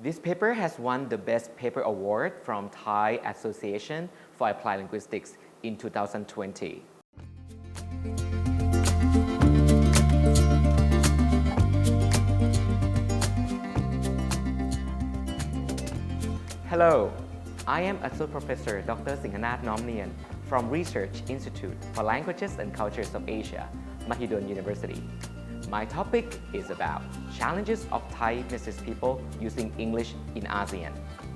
This paper has won the Best Paper Award from Thai Association for Applied Linguistics in 2020. Hello, I am Associate Professor Dr. Singhanat Nomnian from Research Institute for Languages and Cultures of Asia, Mahidol University. My topic is about challenges of Thai business people using English in ASEAN.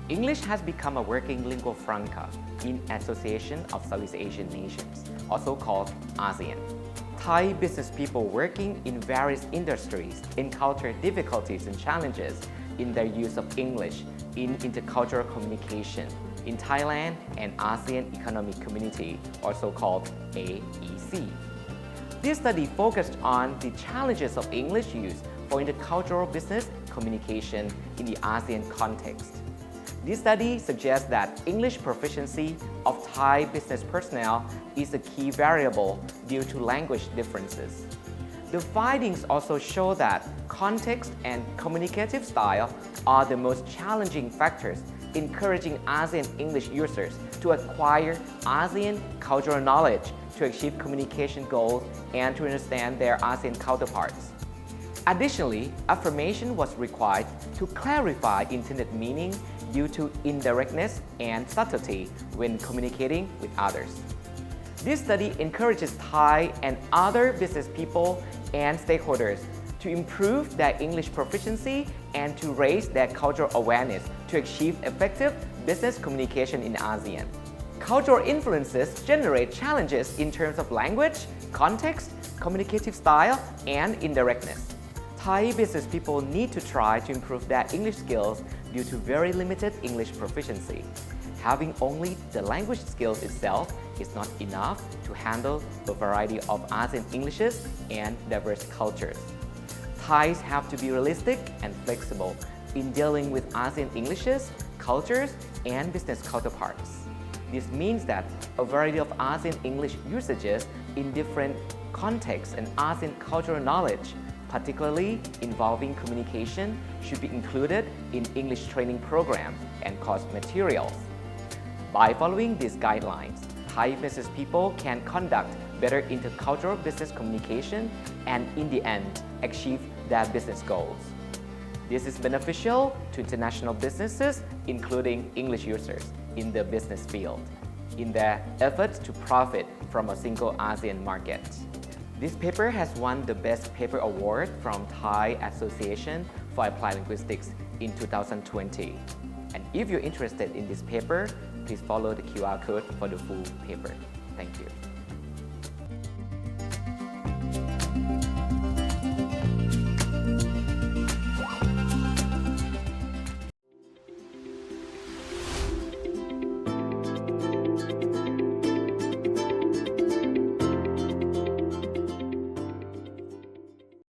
English has become a working lingua franca in Association of Southeast Asian Nations, also called ASEAN. Thai business people working in various industries encounter difficulties and challenges in their use of English in intercultural communication in Thailand and ASEAN Economic Community, also called AEC. This study focused on the challenges of English use for intercultural business communication in the ASEAN context. This study suggests that English proficiency of Thai business personnel is a key variable due to language differences. The findings also show that context and communicative style are the most challenging factors encouraging ASEAN English users to acquire ASEAN cultural knowledge to achieve communication goals and to understand their ASEAN counterparts. Additionally, affirmation was required to clarify intended meaning due to indirectness and subtlety when communicating with others. This study encourages Thai and other business people and stakeholders to improve their English proficiency and to raise their cultural awareness to achieve effective business communication in ASEAN. Cultural influences generate challenges in terms of language, context, communicative style, and indirectness. Thai business people need to try to improve their English skills due to very limited English proficiency. Having only the language skills itself is not enough to handle a variety of ASEAN Englishes and diverse cultures. Thais have to be realistic and flexible in dealing with ASEAN Englishes, cultures, and business counterparts. This means that a variety of ASEAN English usages in different contexts and ASEAN cultural knowledge, particularly involving communication, should be included in English training programs and course materials. By following these guidelines, Thai business people can conduct better intercultural business communication and in the end, achieve their business goals. This is beneficial to international businesses, including English users in the business field, in their efforts to profit from a single ASEAN market. This paper has won the Best Paper Award from Thai Association for Applied Linguistics in 2020. And if you're interested in this paper, please follow the QR code for the full paper. Thank you.